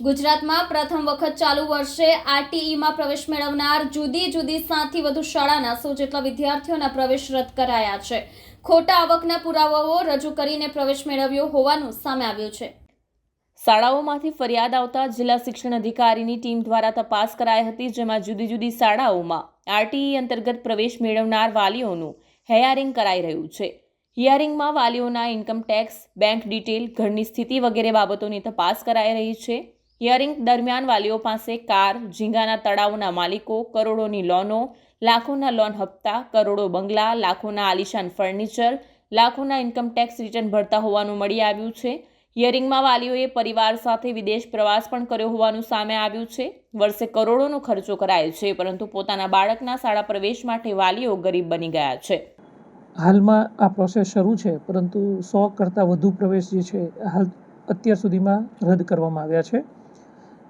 ગુજરાતમાં પ્રથમ વખત ચાલુ વર્ષે આરટીઈમાં પ્રવેશ મેળવનાર જુદી જુદી સાતથી વધુ શાળાના સો જેટલા વિદ્યાર્થીઓના પ્રવેશ રદ કરાયા છે. ખોટા આવકના પુરાવાઓ રજૂ કરીને પ્રવેશ મેળવ્યો હોવાનું સામે આવ્યું છે. શાળાઓમાંથી ફરિયાદ આવતા જિલ્લા શિક્ષણ અધિકારીની ટીમ દ્વારા તપાસ કરાઈ હતી, જેમાં જુદી જુદી શાળાઓમાં આરટીઈ અંતર્ગત પ્રવેશ મેળવનાર વાલીઓનું હેયારિંગ કરાઈ રહ્યું છે. હિયરિંગમાં વાલીઓના ઇન્કમ ટેક્સ, બેંક ડિટેલ, ઘરની સ્થિતિ વગેરે બાબતોની તપાસ કરાઈ રહી છે. હિયરિંગ દરમિયાન વાલીઓ પાસે કાર, ઝીંગાના તળાવના માલિકો, કરોડોની લોનો, લાખોના લોન હપ્તા, કરોડો બંગલા, લાખોના આલિશાન ફર્નિચર, લાખોના ઇન્કમ ટેક્સ રિટર્ન ભરતા હોવાનું મળી આવ્યું છે. હિયરિંગમાં વાલીઓએ પરિવાર સાથે વિદેશ પ્રવાસ પણ કર્યો હોવાનું સામે આવ્યું છે. વર્ષે કરોડોનો ખર્ચો કરાય છે, પરંતુ પોતાના બાળકના શાળા પ્રવેશ માટે વાલીઓ ગરીબ બની ગયા છે. હાલમાં આ પ્રોસેસ શરૂ છે, પરંતુ સો કરતાં વધુ પ્રવેશ જે છે, હાલ અત્યાર સુધીમાં રદ કરવામાં આવ્યા છે.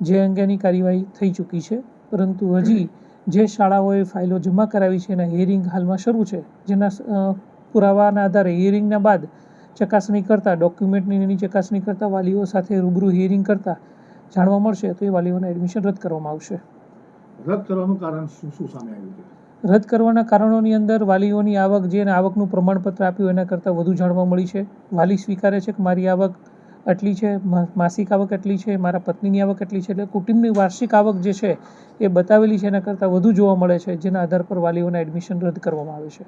જે અંગેની કાર્યવાહી થઈ ચૂકી છે. પરંતુ હજી જે શાળાઓએ ફાઇલો જમા કરાવી છે એના હિયરિંગ હાલમાં શરૂ છે. જેના પુરાવાના આધારે હિયરિંગના બાદ ચકાસણી કરતાં ડોક્યુમેન્ટની એની ચકાસણી કરતાં વાલીઓ સાથે રૂબરૂ હિયરિંગ કરતાં જાણવા મળશે તો એ વાલીઓને એડમિશન રદ કરવામાં આવશે. રદ કરવાનું કારણ શું શું સામે આવ્યું છે? રદ કરવાના કારણોની અંદર વાલીઓની આવક જે આવકનું પ્રમાણપત્ર આપ્યું એના કરતાં વધુ જાણવા મળી છે. વાલી સ્વીકારે છે કે મારી આવક આટલી છે માસિક આવક એટલી છે, મારા પત્નીની આવક એટલી છે, એટલે કુટુંબની વાર્ષિક આવક જે છે એ બતાવેલી છે, એના કરતાં વધુ જોવા મળે છે, જેના આધાર પર વાલીઓના એડમિશન રદ કરવામાં આવે છે.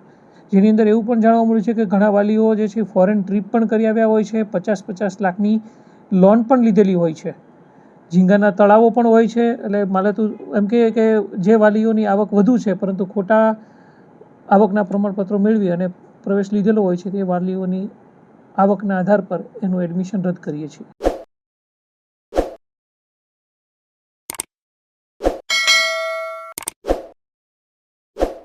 જેની અંદર એવું પણ જાણવા મળ્યું છે કે ઘણા વાલીઓ જે છે ફોરેન ટ્રીપ પણ કરી આવ્યા હોય છે પચાસ પચાસ લાખની લોન પણ લીધેલી હોય છે. ઝીંગાના તળાવો પણ હોય છે, એટલે મારે તો એમ કહે કે જે વાલીઓની આવક વધુ છે, પરંતુ ખોટા આવકના પ્રમાણપત્રો મેળવી અને પ્રવેશ લીધેલો હોય છે, તે વાલીઓની આવકના આધાર પર એનું એડમિશન રદ કરીએ છીએ.